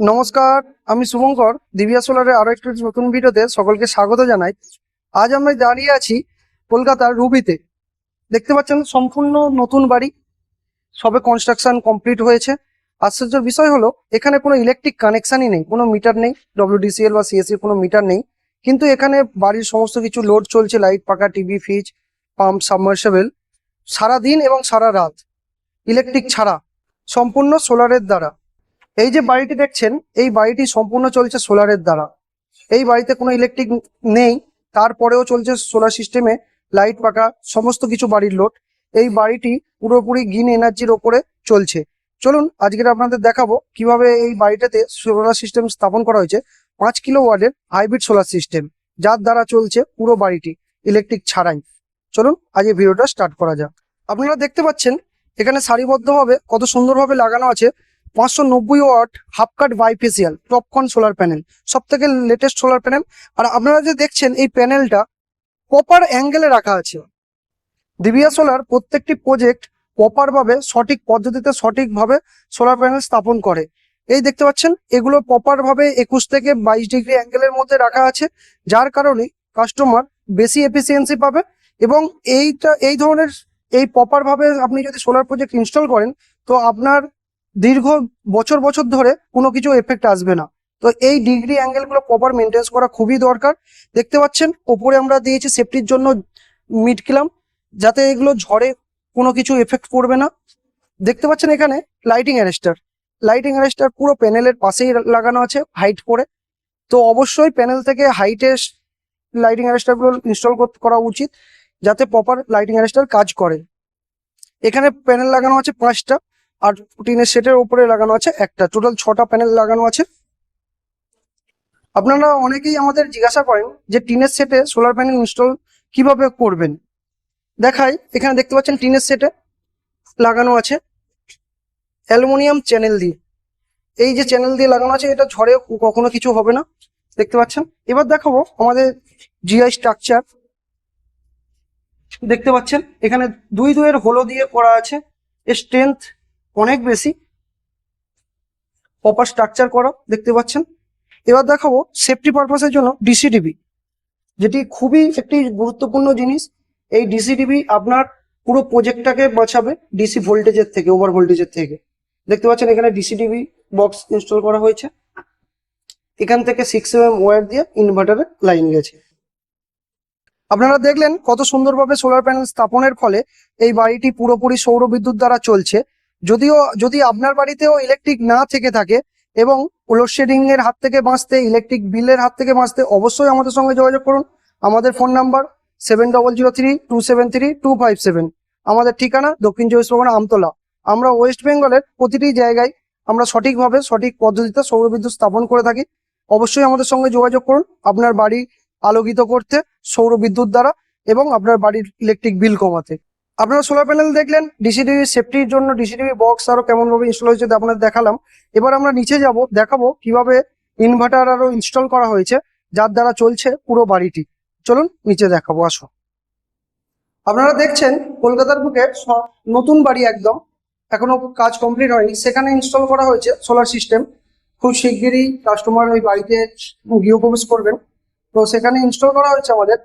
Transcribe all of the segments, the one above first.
নমস্কার, আমি শুভঙ্কর, দিবিয়া সোলারের আরও একটি নতুন ভিডিওতে সকলকে স্বাগত জানাই। আজ আমরা দাঁড়িয়ে আছি কলকাতার রুবিতে। দেখতে পাচ্ছেন, সম্পূর্ণ নতুন বাড়ি। সবে কনস্ট্রাকশন কমপ্লিট হয়েছে। আশ্চর্যের বিষয় হলো, এখানে কোনো ইলেকট্রিক কানেকশনই নেই, কোনো মিটার নেই ডব্লিউডিসিএল বা সিএসসি কোনো মিটার নেই। কিন্তু এখানে বাড়ির সমস্ত কিছু লোড চলছে লাইট পাকা টিভি ফ্রিজ পাম্প সাবমার্সেবেল সারা দিন এবং সারা রাত। ইলেকট্রিক ছাড়া, সম্পূর্ণ সোলারের দ্বারা। এই যে বাড়িটি দেখছেন, এই বাড়িটি সম্পূর্ণ চলছে সোলারের দ্বারা। এই বাড়িতে কোনো ইলেকট্রিক নেই, তারপরেও চলছে সোলার সিস্টেমে লাইট পাকা, সমস্ত কিছু বাড়ির লোড এই বাড়িটি পুরোপুরি গ্রিন এনার্জির ওপরে চলছে। চলুন আজকের আপনাদের দেখাবো কীভাবে এই বাড়িটাতে সোলার সিস্টেম স্থাপন করা হয়েছে। পাঁচ কিলো ওয়ার্ডের হাইব্রিড সোলার সিস্টেম যার দ্বারা চলছে পুরো বাড়িটি ইলেকট্রিক ছাড়াই। চলুন আজ এই ভিডিওটা স্টার্ট করা যাক। আপনারা দেখতে পাচ্ছেন, এখানে সারিবদ্ধভাবে কত সুন্দরভাবে লাগানো আছে। পাঁচশো নব্বই watt half cut bifacial TOPCon solar panel সব থেকে লেটেস্ট সোলার প্যানেল আর আপনারা যে দেখছেন, এই প্যানেলটা প্রপার অ্যাঙ্গেলে রাখা আছে। দিবিয়া সোলার প্রত্যেকটি প্রজেক্ট প্রপার ভাবে, সঠিক পদ্ধতিতে, সঠিকভাবে সোলার প্যানেল স্থাপন করে। এই দেখতে পাচ্ছেন, এগুলো প্রপার ভাবে একুশ থেকে বাইশ ডিগ্রি অ্যাঙ্গেলের মধ্যে রাখা আছে, যার কারণে কাস্টমার বেশি এফিসিয়েন্সি পাবে এবং এইটা, এই ধরনের, এই প্রপার ভাবে আপনি যদি সোলার প্রজেক্ট ইনস্টল করেন, তো আপনার দীর্ঘ বছর বছর ধরে কোনো কিছু এফেক্ট আসবে না। তো এই ডিগ্রি অ্যাঙ্গেলগুলো প্রপার মেনটেন্স করা খুবই দরকার। দেখতে পাচ্ছেন, ওপরে আমরা দিয়েছি সেফটির জন্য মিড কিলাম যাতে এগুলো ঝড়ে কোনো কিছু এফেক্ট করবে না। দেখতে পাচ্ছেন এখানে লাইটিং অ্যারেস্টার লাইটিং অ্যারেস্টার পুরো প্যানেলের পাশেই লাগানো আছে হাইট করে। তো অবশ্যই প্যানেল থেকে হাইটের লাইটিং অ্যারেস্টারগুলো ইনস্টল করা উচিত, যাতে প্রপার লাইটিং অ্যারেস্টার কাজ করে। এখানে প্যানেল লাগানো আছে পাঁচটা। আর টিনের সেটের উপরে লাগানো আছে একটা। টোটাল ছটা প্যানেল লাগানো আছে। আপনারা অনেকেই আমাদের জিজ্ঞাসা করেন যে টিনের সেটে সোলার প্যানেল ইনস্টল কীভাবে করবেন? দেখাই, এখানে দেখতে পাচ্ছেন টিনের সেটে লাগানো আছে অ্যালুমিনিয়াম চ্যানেল দিয়ে। এই যে চ্যানেল দিয়ে লাগানো আছে, এটা ঝড়ে কখনো কিছু হবে না। দেখতে পাচ্ছেন? এবার দেখাবো আমাদের জিআই স্ট্রাকচার দেখতে পাচ্ছেন? এখানে দুই দুয়ের হোলো দিয়ে করা আছে। স্ট্রেংথ অনেক বেশি। প্রপার স্ট্রাকচার করা, দেখতে পাচ্ছেন। এবার দেখাবো সেফটি পারপাসের জন্য ডিসিডিবি যেটি খুবই একটি গুরুত্বপূর্ণ জিনিস। এই ডিসিডিবি আপনার পুরো প্রজেক্টটাকে বাঁচাবে ডিসি ভোল্টেজের থেকে ওভার ভোল্টেজের থেকে। দেখতে পাচ্ছেন এখানে ডিসিডিবি বক্স ইনস্টল করা হয়েছে। এখান থেকে সিক্স এম ওয়্যার দিয়ে ইনভার্টারে লাইন গেছে। আপনারা দেখলেন কত সুন্দরভাবে সোলার প্যানেল স্থাপনের ফলে এই বাড়িটি পুরোপুরি সৌর বিদ্যুৎ দ্বারা চলছে। যদিও, যদি আপনার বাড়িতেও ইলেকট্রিক না থেকে থাকে এবং লোডশেডিং এর হাত থেকে বাঁচতে ইলেকট্রিক বিলের হাত থেকে বাঁচতে, অবশ্যই আমাদের সঙ্গে যোগাযোগ করুন। আমাদের phone number seven double zero three two seven three two five seven আমাদের ঠিকানা দক্ষিণ চব্বিশ পরগনা আমতলা। আমরা ওয়েস্ট বেঙ্গলের প্রতিটি জায়গায় আমরা সঠিকভাবে, সঠিক পদ্ধতিতে সৌরবিদ্যুৎ স্থাপন করে থাকি। অবশ্যই আমাদের সঙ্গে যোগাযোগ করুন। আপনার বাড়ি আলোকিত করতে সৌর বিদ্যুৎ দ্বারা এবং আপনার বাড়ির ইলেকট্রিক বিল কমাতে। আপনারা সোলার প্যানেল দেখলেন ডিসিটিভি সেফটির জন্য ডিসিডিবি বক্স আরও কেমন ভাবে ইনস্টল হয়েছে আপনাদের দেখালাম। এবার আমরা নিচে যাব, দেখাবো কীভাবে ইনভার্টার আরও ইনস্টল করা হয়েছে, যার দ্বারা চলছে পুরো বাড়িটি। চলুন নিচে দেখাবো, আসো। আপনারা দেখছেন, কলকাতার বুকে নতুন বাড়ি একদম, এখনও কাজ কমপ্লিট হয়নি। সেখানে ইনস্টল করা হয়েছে সোলার সিস্টেম খুব শিগগিরই কাস্টমার ওই বাড়িতে গৃহপ্রবেশ করবেন। তো সেখানে ইনস্টল করা হয়েছে আমাদের।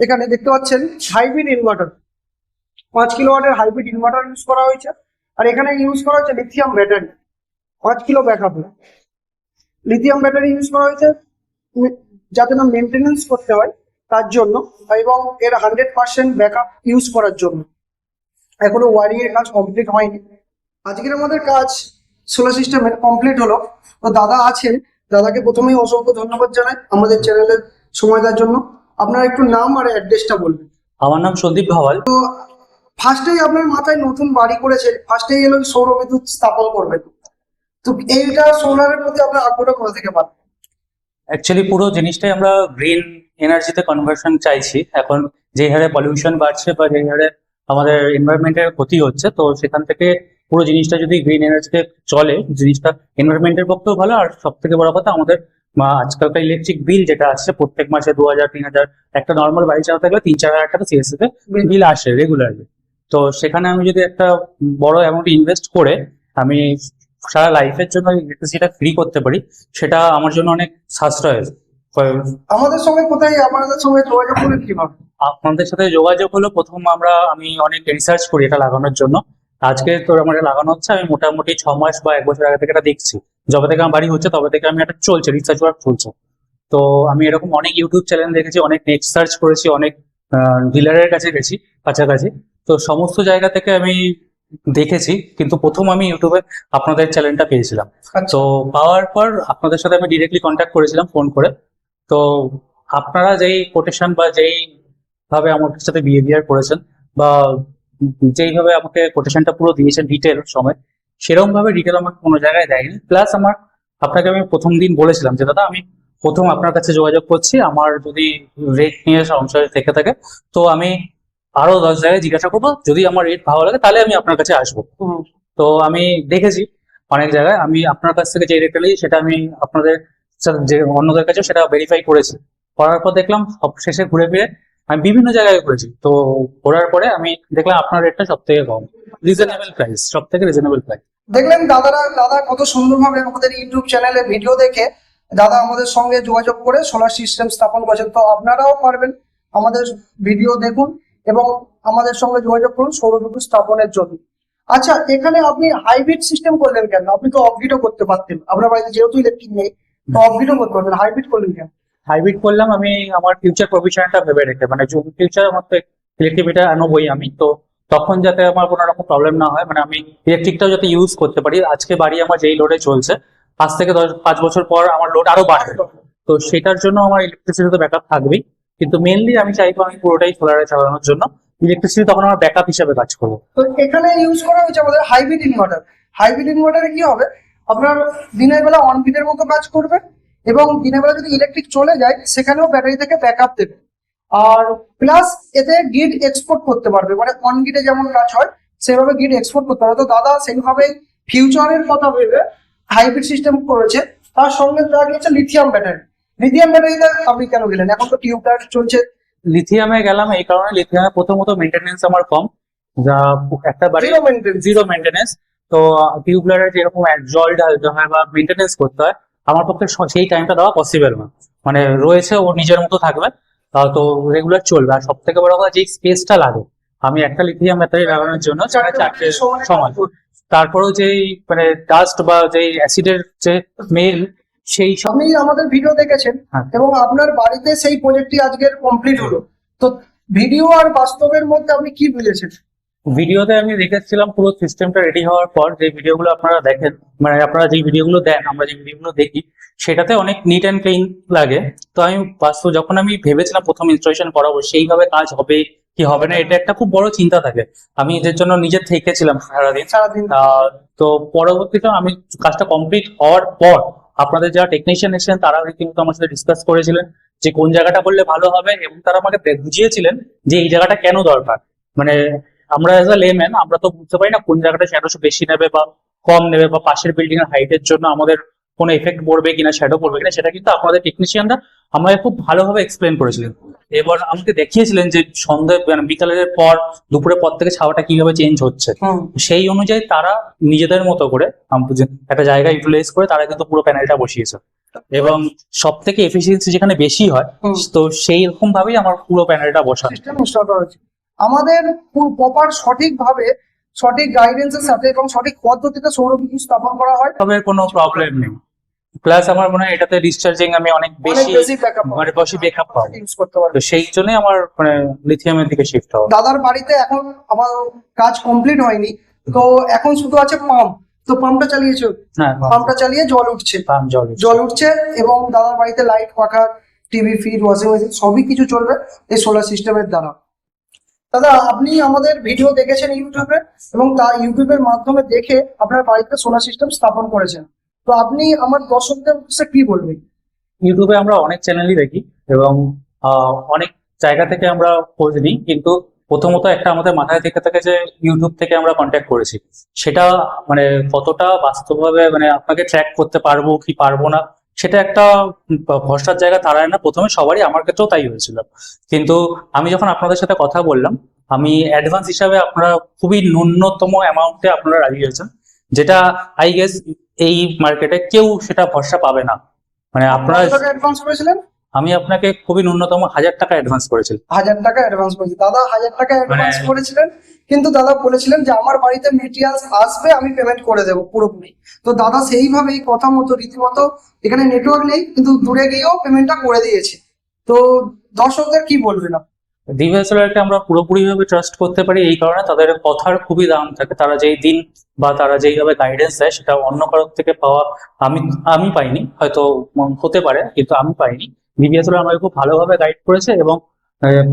এখানে দেখতে পাচ্ছেন হাইব্রিড ইনভার্টার পাঁচ কিলো ওয়াটের হাইব্রিড ইনভার্টার ইউজ করা হয়েছে। আর এখানে ইউজ করা হয়েছে লিথিয়াম ব্যাটারি পাঁচ kilo backup lithium battery use করা হয়েছে। যাতে না মেনটেনেন্স করতে হয় তার জন্য এবং এর হান্ড্রেড পার্সেন্ট ব্যাকআপ ইউজ করার জন্য। এখনও ওয়ারিং এর কাজ কমপ্লিট হয়নি। আজকের আমাদের কাজ সোলার সিস্টেমের কমপ্লিট হলো। তো দাদা আছেন। দাদাকে প্রথমেই অসংখ্য ধন্যবাদ জানাই আমাদের চ্যানেলের সময় দেওয়ার জন্য। আপনার একটু নাম আর অ্যাড্রেসটা বলবেন। আমার নাম সন্দীপ ভাওয়াল। ফার্স্টেই আপনার মাথায় নতুন বাড়ি করেছেন ফার্স্টেই এলো সৌর বিদ্যুৎ স্থাপন করবেন তো এইটা সোলারের প্রতি আপনার আগ্রহটা কোথা থেকে পান? অ্যাকচুয়ালি পুরো জিনিসটাই আমরা গ্রিন এনার্জিতে কনভার্সন চাইছি। এখন যে হারে পলিউশন বাড়ছে বা যে হারে আমাদের এনভায়রনমেন্টের ক্ষতি হচ্ছে তো সেখান থেকে পুরো জিনিসটা যদি গ্রিন এনার্জিতে চলে জিনিসটা এনভায়রনমেন্টের পক্ষেও ভালো। আর সব থেকে বড় কথা আমাদের আজকালকার ইলেকট্রিক বিল যেটা আসছে প্রত্যেক মাসে দু হাজার তিন হাজার একটা নর্মাল বাড়ি চালাতে গেলে তিন চার হাজার টাকা সিএসসি তে বিল আসে রেগুলারলি তো সেখানে আমি যদি একটা বড় অ্যামাউন্ট ইনভেস্ট করে আমি সারা লাইফের জন্য ইলেকট্রিসিটিটা ফ্রি করতে পারি সেটা আমার জন্য অনেক সাশ্রয়। আমাদের সঙ্গে কোথায়? আমাদের সঙ্গে যোগাযোগ করবেন কীভাবে? আপনাদের সাথে যোগাযোগ হলো প্রথম আমরা আমি অনেক রিসার্চ করি এটা লাগানোর জন্য। আজকে তোর আমার এটা লাগানো হচ্ছে আমি মোটামুটি ছ মাস বা এক বছর আগে থেকে এটা দেখছি। যবে থেকে আমার বাড়ি হচ্ছে তবে থেকে আমি এটা চলছে রিসার্চ ওয়ার্ক চলছে। তো আমি এরকম অনেক ইউটিউব চ্যানেল দেখেছি অনেক নেট সার্চ করেছি অনেক ডিলারের কাছে গেছি কাছাকাছি। তো সমস্ত জায়গা থেকে আমি দেখেছি কিন্তু প্রথম আমি ইউটিউবে আপনাদের চ্যানেলটা পেয়েছিলাম। আচ্ছা। তো পাওয়ার পর আপনাদের সাথে আমি ডিরেক্টলি কন্ট্যাক্ট করেছিলাম ফোন করে। তো আপনারা যেই কোটেশন বা যেই ভাবে আমার সাথে বিহেভিয়ার করেছেন বা যেইভাবে আমাকে কোটেশনটা পুরো দিয়েছেন ডিটেল সময় সেরকম ভাবে ডিটেল আমাকে কোনো জায়গায় দেয়নি। প্লাস আমার আপনাকে আমি প্রথম দিন বলেছিলাম যে দাদা আমি প্রথম আপনার কাছে যোগাযোগ করছি। আমার যদি রেট নিয়ে সংশয় থেকে থাকে তো আমি আরও দশ জায়গায় জিজ্ঞাসা করব যদি আমার রেট ভালো লাগে তাহলে আমি আপনার কাছে আসব। তো আমি দেখেছি অনেক জায়গায় আমি আপনার কাছ থেকে যে রেটটা নিয়েছি সেটা আমি আপনাদের যে অন্যদের কাছে সেটা ভেরিফাই করেছি। করার পর দেখলাম সব শেষে ঘুরে ফিরে আমি বিভিন্ন জায়গায় করেছি তো ঘোরার পরে আমি দেখলাম আপনার রেটটা সব থেকে কম। রিজনেবল প্রাইস সব থেকে রিজনেবল প্রাইস দেখলেন দাদারা দাদা কত সুন্দরভাবে আমাদের ইউটিউব চ্যানেলে ভিডিও দেখে দাদা আমাদের সঙ্গে যোগাযোগ করে সোলার সিস্টেম স্থাপন করেছেন। তো আপনারাও পারবেন আমাদের ভিডিও দেখুন। এবং আমাদের সঙ্গে যোগাযোগ করুন সৌরবিদ্যুৎ স্থাপনের জন্য। আচ্ছা এখানে আপনি হাইব্রিড সিস্টেম করলেন কেন? আপনি তো অফগ্রিডও করতে পারতেন। আপনার বাড়িতে যেহেতু ইলেকট্রিক নেই, তো অফগ্রিডও করতে পারতেন। হাইব্রিড করলেন কেন? হাইব্রিড করলাম আমি আমার ফিউচার প্রভিশনটা ভেবে রেখে। মানে ফিউচার আমার তো ইলেকট্রিক মিটার আনবই আমি। তো তখন যাতে আমার কোনো রকম প্রবলেম না হয় মানে আমি ইলেকট্রিকটাও যাতে ইউজ করতে পারি। আজকে বাড়ি আমার যেই লোডে চলছে, আজ থেকে দশ পাঁচ বছর পর আমার লোড আরও বাড়বে। তো সেটার জন্য আমার ইলেকট্রিসিটি তো ব্যাকআপ থাকবেই। কিন্তু মেনলি আমি চাইব আমি পুরোটাই সোলারে চালানোর জন্য ইলেকট্রিসিটি তখন আমার ব্যাকআপ হিসাবে কাজ করব। তো এখানে ইউজ করা হয়েছে আমাদের হাইব্রিড ইনভার্টার হাইব্রিড ইনভার্টারে কি হবে? আপনার দিনের বেলা অন বিটের মতো কাজ করবে এবং দিনের বেলা যদি ইলেকট্রিক চলে যায়, সেখানেও ব্যাটারি থেকে ব্যাকআপ দেবে। আর প্লাস এতে গ্রিড এক্সপোর্ট করতে পারবে। মানে অন গ্রিডে যেমন কাজ হয়, সেভাবে গ্রিড এক্সপোর্ট করতে পারবে। তো দাদা সেইভাবে ফিউচারের কথা ভেবে হাইব্রিড সিস্টেম করেছে। তার সঙ্গে দেওয়া গিয়েছে লিথিয়াম ব্যাটারি লিথিয়াম ব্যাটারিতে আপনি কেন গেলেন? এখন তো টিউবলার চলছে। লিথিয়ামে গেলাম এই কারণে লিথিয়ামে প্রথমত মেনটেনেন্স আমার কম। যা একটা বাড়ি জিরো মেনটেনেন্স তো টিউবলারে যেরকম জল ঢালতে হয় বা মেনটেনেন্স করতে হয় আমার পক্ষে সেই টাইমটা দেওয়া পসিবল না। মানে রয়েছে ও নিজের মতো থাকবে। তো রেগুলার চলবে। আর সব থেকে বড় কথা যে স্পেসটা লাগে আমি একটা লিথিয়াম ব্যাটারি লাগানোর জন্য চারটে সমান। তারপরেও যেই মানে ডাস্ট বা যেই অ্যাসিডের যে স্মেল সেই সব আপনি আমাদের ভিডিও দেখেছেন হ্যাঁ। এবং আপনার বাড়িতে সেই প্রজেক্টটি আজকের কমপ্লিট হলো। তো ভিডিও আর বাস্তবের মধ্যে আপনি কি বুঝেছেন ভিডিওতে আমি দেখেছিলাম পুরো সিস্টেমটা রেডি হওয়ার পর যে ভিডিওগুলো আপনারা দেখেন মানে আপনারা যে ভিডিওগুলো দেন আমরা যে ভিডিওগুলো দেখি সেটাতে অনেক নিট অ্যান্ড ক্লিন লাগে। তো আমি বাস্তব যখন আমি ভেবেছিলাম প্রথম ইনস্টলেশন করাবো সেইভাবে কাজ হবে কি হবে না এটা একটা খুব বড় চিন্তা থাকে। আমি এদের জন্য নিজে থেকেছিলাম সারাদিন। সারাদিন। তো পরবর্তীতে আমি কাজটা কমপ্লিট হওয়ার পর আপনাদের যারা টেকনিশিয়ান এসেছেন, তারা কিন্তু আমার সাথে ডিসকাস করেছিলেন যে কোন জায়গাটা করলে ভালো হবে এবং তারা আমাকে বুঝিয়েছিলেন যে এই জায়গাটা কেন দরকার। মানে আমরা এজ আ আমরা তো বুঝতে পারি না কোন জায়গাটা শ্যাডো বেশি নেবে বা কম নেবে বা পাশের বিল্ডিং এর হাইটের জন্য আমাদের কোনো এফেক্ট পড়বে কিনা শ্যাডো পড়বে কিনা, সেটা কিন্তু আপনাদের টেকনিশিয়ানরা আমাকে খুব ভালোভাবে এক্সপ্লেন করেছিলেন। এবার আমাকে দেখিয়েছিলেন যে সন্ধ্যে মানে বিকালের পর দুপুরের পর থেকে ছাওয়াটা কীভাবে চেঞ্জ হচ্ছে। সেই অনুযায়ী তারা নিজেদের মতো করে একটা জায়গা ইউটিলাইজ করে তারা কিন্তু পুরো প্যানেলটা বসিয়েছে। এবং সব থেকে এফিসিয়েন্সি যেখানে বেশি হয় তো সেই রকম ভাবেই আমার পুরো প্যানেলটা বসানো। আমাদের প্রপার সঠিকভাবে সঠিক গাইডেন্সের সাথে এবং সঠিক পদ্ধতিতে সৌর বিদ্যুৎ স্থাপন করা হয়। তবে কোনো প্রবলেম নেই। প্লাস আমার মনে হয় এটাতে ডিসচার্জিং আমি অনেক বেশি মানে বেশি ব্যাকআপ পাবো। ইউজ করতে পারব। তো সেই জন্যই আমার মানে লিথিয়ামের দিকে শিফট হওয়া। দাদার বাড়িতে এখন আমার কাজ কমপ্লিট হয়নি। তো এখন শুধু আছে পাম্প তো পাম্পটা চালিয়েছো? হ্যাঁ পাম্পটা চালিয়ে জল উঠছে। পাম জল জল উঠছে এবং দাদার বাড়িতে লাইট পাখা টিভি ফ্রিজ ওয়াশিং মেশিন সবই কিছু চলবে এই সোলার সিস্টেমের দ্বারা। দাদা আপনি আমাদের ভিডিও দেখেছেন ইউটিউবে এবং তা ইউটিউবের মাধ্যমে দেখে আপনার বাড়িতে সোলার সিস্টেম স্থাপন করেছেন। তো আপনি আমার দর্শকদের উদ্দেশ্যে কি বলবেন? ইউটিউবে আমরা অনেক চ্যানেলই দেখি এবং অনেক জায়গা থেকে আমরা খোঁজ নিই কিন্তু প্রথমত একটা আমাদের মাথায় থেকে থাকে যে ইউটিউব থেকে আমরা কন্ট্যাক্ট করেছি। সেটা মানে কতটা বাস্তবভাবে মানে আপনাকে ট্র্যাক করতে পারব কি পারব না, সেটা একটা ভরসার জায়গা দাঁড়ায় না। প্রথমে সবারই আমার ক্ষেত্রেও তাই হয়েছিল। কিন্তু আমি যখন আপনাদের সাথে কথা বললাম, আমি অ্যাডভান্স হিসাবে আপনারা খুবই ন্যূনতম অ্যামাউন্টে আপনারা রাজি হয়েছেন, যেটা আই গেস এই মার্কেটে কেউ সেটা ভরসা পাবে না। মানে আপনারা অ্যাডভান্স করেছিলেন? আমি আপনাকে খুবই ন্যূনতম হাজার টাকা অ্যাডভান্স করেছিলাম। হাজার টাকা অ্যাডভান্স করেছি। দাদা হাজার টাকা অ্যাডভান্স মানে- করেছিলেন কিন্তু দাদা বলেছিলেন যে আমার বাড়িতে মেটেরিয়ালস আসবে আমি পেমেন্ট করে দেবো পুরোপুরি। তো দাদা সেইভাবেই কথা মতো রীতিমতো এখানে নেটওয়ার্ক নেই কিন্তু দূরে গিয়েও পেমেন্টটা করে দিয়েছে। তো দর্শকদের কি বলবেন আপনি? দিব্যা সোলারকে আমরা পুরোপুরিভাবে ট্রাস্ট করতে পারি এই কারণে তাদের কথার খুবই দাম থাকে। তারা যেই দিন বা তারা যেইভাবে গাইডেন্স দেয় সেটা অন্য কারোর থেকে পাওয়া আমি আমি পাইনি। হয়তো হতে পারে কিন্তু আমি পাইনি। দিব্যা সোলার আমাকে খুব ভালোভাবে গাইড করেছে এবং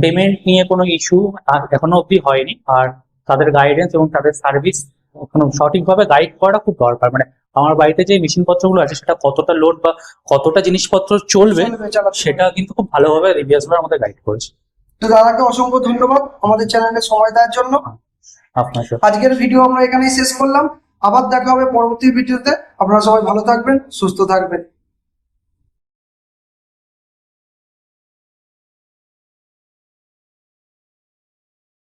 পেমেন্ট নিয়ে কোনো ইস্যু এখনও অবধি হয়নি। আর তাদের গাইডেন্স এবং তাদের সার্ভিস এখনও সঠিকভাবে গাইড করাটা খুব দরকার। মানে আমার বাড়িতে যে মেশিন পত্রগুলো আছে সেটা কতটা লোড বা কতটা জিনিসপত্র চলবে সেটা কিন্তু খুব ভালোভাবে দিব্যা সোলার আমাদের গাইড করেছে। তো দাদাকে অসংখ্য ধন্যবাদ আমাদের চ্যানেলে সময় দেওয়ার জন্য। আপনাকে আজকের ভিডিও আমরা এখানেই শেষ করলাম। আবার দেখা হবে পরবর্তী ভিডিওতে। আপনারা সবাই ভালো থাকবেন সুস্থ থাকবেন।